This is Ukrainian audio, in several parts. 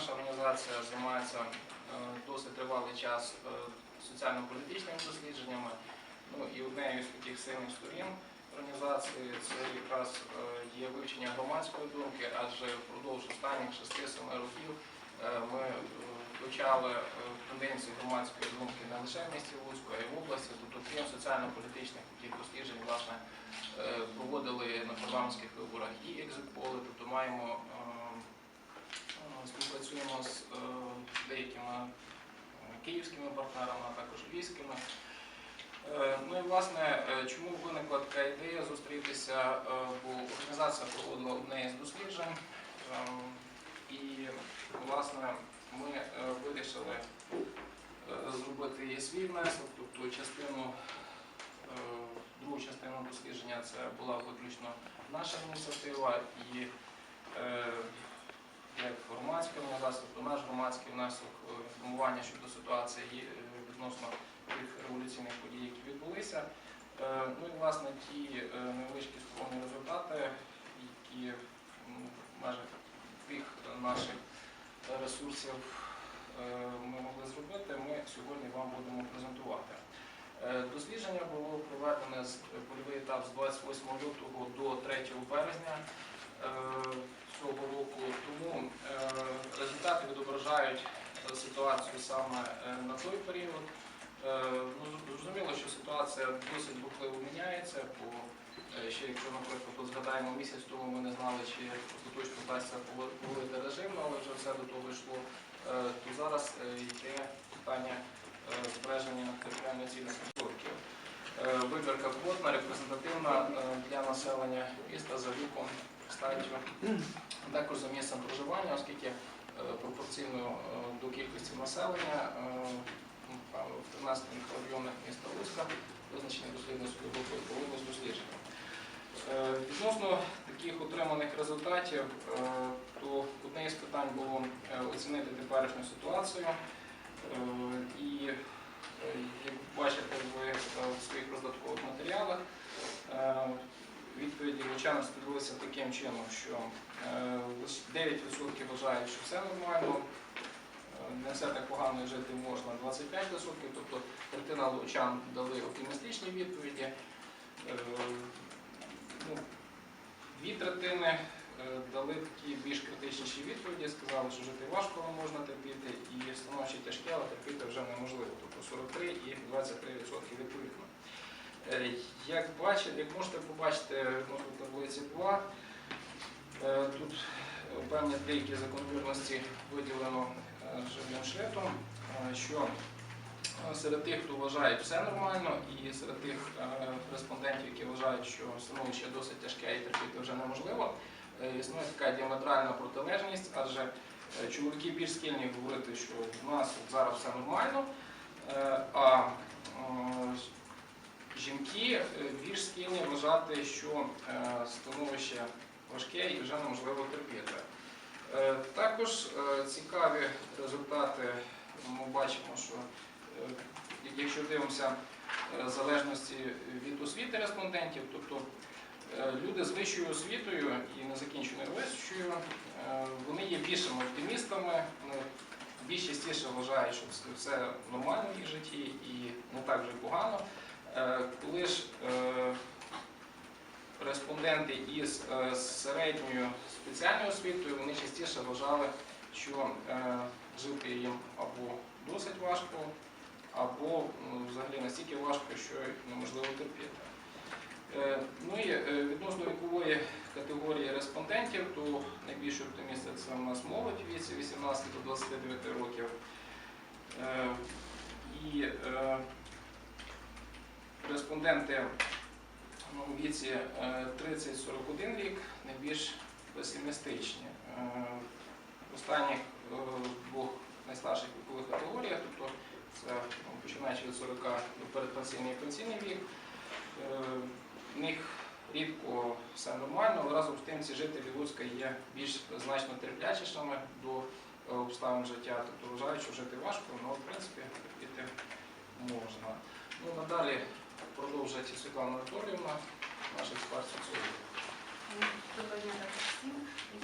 наша організація займається е, досить тривалий час е, соціально-політичними дослідженнями. Ну і однією з таких сильних сторін організації це якраз е, є вивчення громадської думки, адже впродовж останніх 6-7 років ми вивчали тенденції громадської думки не лише в місті Луцьку, а й в області. Тобто, крім соціально-політичних таких досліджень, власне, проводили на парламентських виборах і екзитполи, тобто маємо співпрацюємо з е, деякими е, київськими партнерами, а також львівськими. Е, Ну і власне, чому виникла така ідея зустрітися, бо організація проводила одне із досліджень, і власне ми вирішили зробити і свій внесок, тобто частину, другу частину дослідження це була виключно наша ініціатива і як громадська організація, тобто наш громадський внесок е, інформування щодо ситуації е, відносно тих революційних подій, які відбулися. Е, Ну і власне ті невеличкі скромні результати, які в межах тих наших ресурсів ми могли зробити, ми сьогодні вам будемо презентувати. Дослідження було проведене з польовий етап з 28 лютого до 3 березня цього року. Тому е, результати відображають е, ситуацію саме е, на той період. Е, Ну, зрозуміло, що ситуація досить рухливо міняється, бо е, ще якщо, наприклад, згадаємо місяць тому ми не знали, чи остаточно вдасться повалити режим, але вже все до того йшло, е, то зараз е, йде питання е, збереження територіальної цілісності. Е, Вибірка квотна, репрезентативна е, для населення міста за віком, статтю, також за місцем проживання, оскільки е, пропорційно до кількості населення в 13 мікрорайонах міста Луцька визначені дослідницькою групою проводилось дослідження. Е, Відносно таких отриманих результатів, то одне із питань було оцінити теперішню ситуацію. І як бачите е, в своїх роздаткових матеріалах, е, відповіді лучани складалися таким чином, що е, 9% вважають, що все нормально, е, не все так погано жити можна 25%, тобто третина лучан дали оптимістичні відповіді. Е, ну, Дві третини е, дали такі більш критичніші відповіді, сказали, що жити важко але можна терпіти, і становище тяжке, але терпіти вже неможливо. Тобто 43 і 23% відповідно. Е, Як бачите, як можете побачити тут таблиці 2, е, тут е, певні деякі закономірності виділено е, жирним шрифтом, е, що е, серед тих, хто вважає все нормально, і серед тих е, респондентів, які вважають, що становище досить тяжке і терпіти вже неможливо, е, існує така діаметральна протилежність, адже е, чоловіки більш схильні говорити, що в нас зараз все нормально, е, а е, жінки е, більш схильні вважати, що е, становище важке і вже неможливо терпіти. Е, Також е, цікаві результати ми бачимо, що е, якщо дивимося е, залежності від освіти респондентів, тобто е, люди з вищою освітою і незакінченою вищою, е, вони є більшими оптимістами, більш частіше вважають, що все нормально в їх житті і не так вже погано. Е, Коли ж е, респонденти із е, середньою спеціальною освітою, вони частіше вважали, що е, жити їм або досить важко, або ну, взагалі настільки важко, що неможливо терпіти. Е, Ну і е, відносно вікової категорії респондентів, то найбільші оптимісти це у нас молодь віці 18 до 29 років. Е, І респонденти ну, у віці е, 30-41 рік найбільш песимістичні. В останніх двох найстарших вікових категоріях, тобто це ну, починаючи від 40 до передпенсійний і пенсійний вік, в них рідко все нормально, але разом з тим ці жителі Луцька є більш значно терплячішими до е, обставин життя, тобто вважають, що жити важко, але в принципі терпіти можна. Ну, надалі продовжить Світлана Анатоліївна, наш експерт соціолог. Доброго дня всім.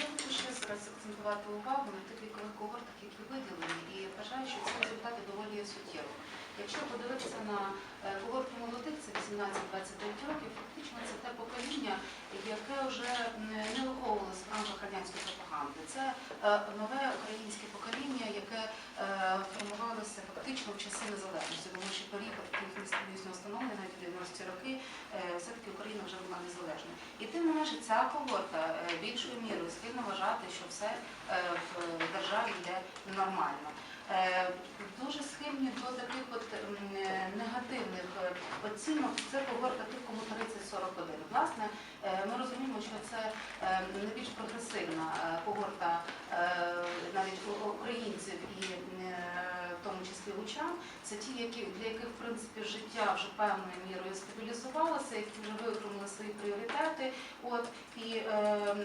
Я хочу ще якраз акцентувати увагу на тих вікових когортах, які виділені, і вважаю, що ці результати доволі суттєво. Якщо подивитися на е, когорту молодих, це 18-29 років, фактично це те покоління, яке вже не виховувалося в рамках радянської пропаганди. Це е, нове українське покоління, яке е, формувалося фактично в часи незалежності, тому що період їхнього встановлення, навіть у 90-ті роки, все-таки Україна вже була незалежна. І тим не менше ця когорта більшою мірою схильна вважати, що все в державі йде нормально. Е, Дуже схильні до таких от негативних е, оцінок. Це когорта тих, кому 30-41. Власне, е, ми розуміємо, що це найбільш прогресивна когорта навіть українців і в тому числі лучан. Це ті, які для яких в принципі життя вже певною мірою стабілізувалося, які вже виокремили свої пріоритети. От і е,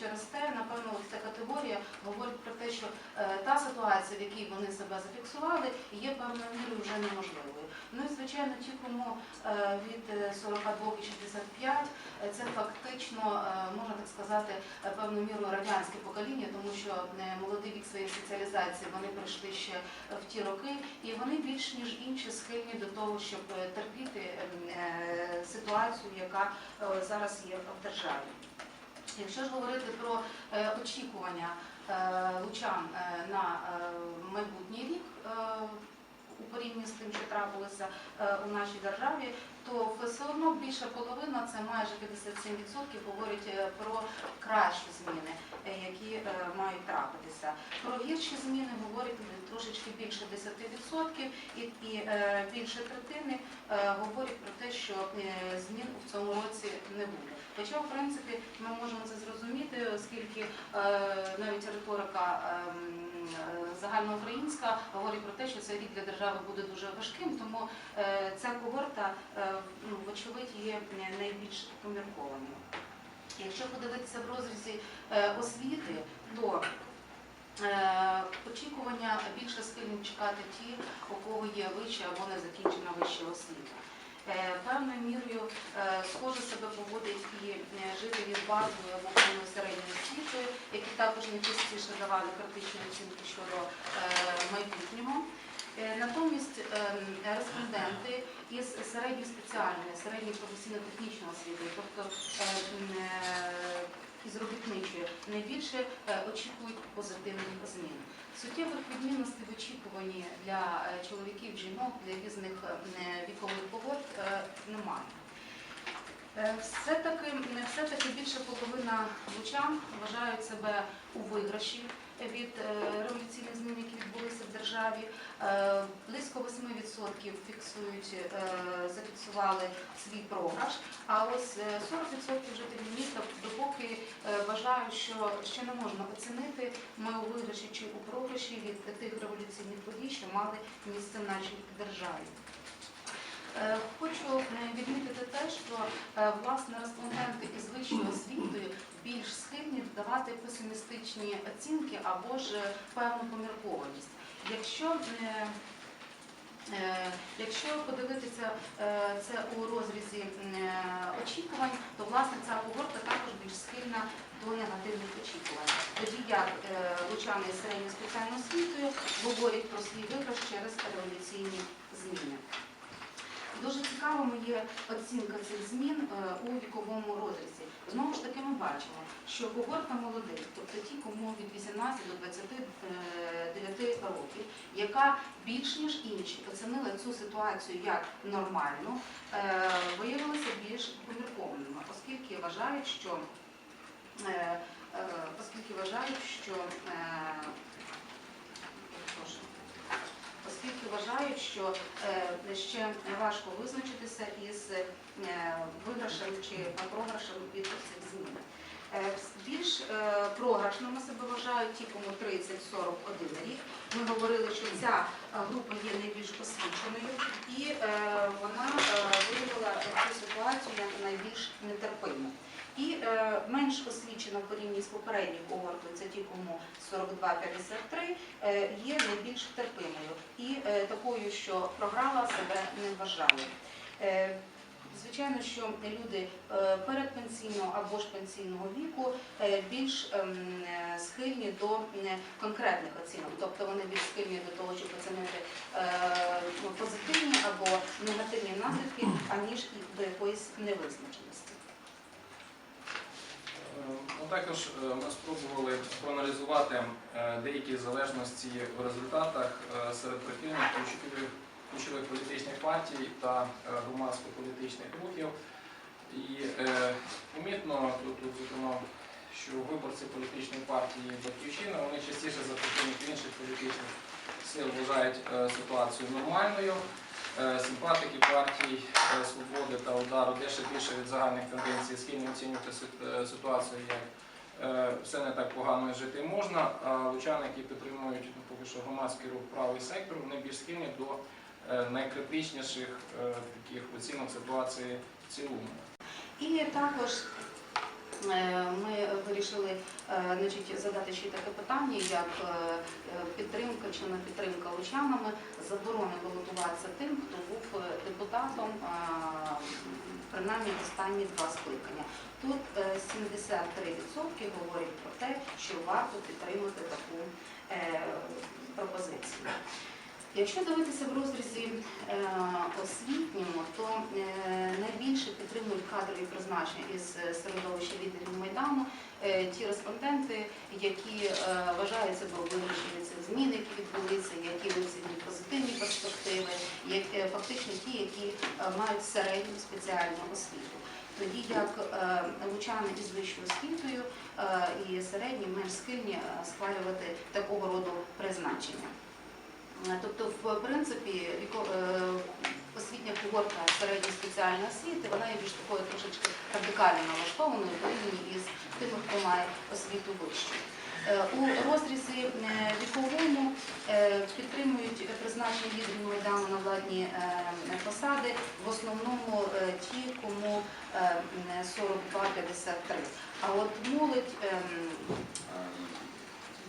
через те, напевно, ця категорія говорить про те, що е, та ситуація, в якій вони себе зафіксували, є певною мірою вже неможливою. Ну і звичайно, ті, кому е, від е, 42 і 65, е, це фактично е, можна так сказати е, певною мірою радянське покоління, тому що е, молодий вік своєї соціалізації вони прийшли ще в ті роки, і вони більш ніж інші схильні до того, щоб е, терпіти ем, е, ситуацію, яка е, зараз є в державі. Якщо ж говорити про очікування лучан на майбутній рік у порівнянні з тим, що трапилося е, у нашій державі, то все одно більша половина, це майже 57%, говорять е, про кращі зміни, е, які мають трапитися. Про гірші зміни говорять трошечки більше 10%, і, більше третини говорять про те, що змін в цьому році не буде. Хоча, в принципі, ми можемо це зрозуміти, оскільки навіть риторика ем, загальноукраїнська говорить про те, що цей рік для держави буде дуже важким, тому е, ця когорта, е, ну, вочевидь, є найбільш поміркованою. Якщо подивитися в розрізі е, освіти, то е, очікування більше схильні чекати ті, у кого є вища або не закінчена вища освіта. Е, Певною мірою е, схоже себе поводять і е, жителі з базовою або повною середньою освітою, які також найчастіше давали критичні оцінки щодо майбутнього. Натомість е, респонденти із середньої спеціальної, середньої професійно-технічної освіти, тобто е, м, е, із робітничої, найбільше е, очікують позитивних змін. Суттєвих відмінностей в очікуванні для е, чоловіків, жінок, для різних е, вікових когорт немає. Все-таки, все-таки більша половина лучан вважають себе у виграші від е, революційних змін, які відбулися в державі. Е, Близько 8% фіксують, е, зафіксували свій програш, а ось е, 40% жителів міста допоки вважають, що ще не можна оцінити ми у виграші чи у програші від тих революційних подій, що мали місце в нашій державі. Хочу відмітити те, що власне респонденти із вищою освітою більш схильні давати песимістичні оцінки або ж певну поміркованість. Якщо е, е, Якщо подивитися е, це у розрізі очікувань, то власне ця когорта також більш схильна до негативних очікувань. Тоді як лучани з середньою спеціальною освітою говорять про свій виграш через революційні зміни. Дуже цікавими є оцінка цих змін е, у віковому розрізі. Знову ж таки, ми бачимо, що когорта молодих, тобто ті, кому від 18 до 29 років, яка більш ніж інші оцінила цю ситуацію як нормальну, е, виявилася більш поміркованими, оскільки вважають, що е, е, оскільки вважають, що е, прошу оскільки вважають, що е, ще важко визначитися із е, виграшем чи програшем від цих змін. Е, Більш програшними себе вважають ті, кому 30-41 рік. Ми говорили, що ця група є найбільш освіченою, і вона виявила цю ситуацію як найбільш нетерпиму. І е, менш в порівнянні з попередньою когортою, це ті, кому 42-53, е, є найбільш терпимою і е, такою, що програла себе не вважає. Е, Звичайно, що люди е, передпенсійного або ж пенсійного віку е, більш ем, е, схильні до конкретних оцінок, тобто вони більш схильні до того, щоб оцінити ну, позитивні або негативні наслідки, аніж до якоїсь невизначеності. Ну, також е, ми спробували проаналізувати е, деякі залежності в результатах е, серед прихильників ключових, політичних партій та громадсько-політичних рухів. І помітно тут, зокрема, що виборці політичної партії Батьківщина вони частіше за прихильників інших політичних сил вважають ситуацію нормальною. Е, Симпатики партій е, Свободи та Удару дещо більше від загальних тенденцій схильні оцінювати е, ситуацію як все не так погано жити можна. А лучани, які підтримують ну, поки що громадський рух правий сектор, вони більш схильні до найкритичніших таких оцінок ситуації в цілому. І також ми вирішили е, значить, задати ще таке питання, як е, е, підтримка чи не підтримка лучанами заборони балотуватися тим, хто був е, депутатом е, принаймні останні два скликання. Тут е, 73% говорять про те, що варто підтримати таку е, пропозицію. Якщо дивитися в розрізі е, освітньому, то е, найбільше підтримують кадрові призначення із е, середовища лідерів Майдану ті респонденти, які е, вважають себе виграші цих змін, які відбулися, які оцінюють позитивні перспективи, фактично ті, які мають середню спеціальну освіту. Тоді як лучани із вищою освітою і середні менш схильні схвалювати такого роду призначення. Е, Тобто, в принципі, е, освітня когорта середньої спеціальної освіти, вона є більш такою трошечки радикально налаштованою порівняно із тими, хто має освіту вищу. Е, У розрізі віковому підтримують призначення лідерів Майдану на владні посади, в основному ті, кому е, 42-53. А от молодь, ем,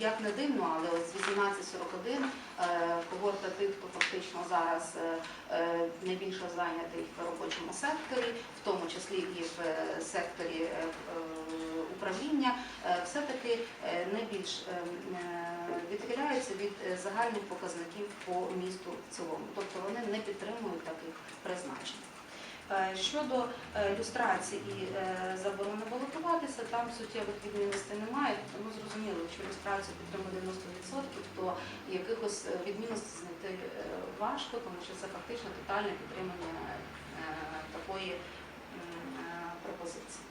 як не дивно, але от з 1841 е, когорта тих, хто фактично зараз е, е, найбільше зайнятий в робочому секторі, в тому числі і в е, секторі управління, все-таки найбільш відхиляються від загальних показників по місту в цілому. Тобто вони не підтримують таких призначень. Е, Щодо е, люстрації і е, заборони балотуватися, там суттєвих відмінностей немає. Тому зрозуміло, якщо люстрацію підтримує 90%, то якихось відмінностей знайти важко, тому що це фактично тотальне підтримання такої пропозиції.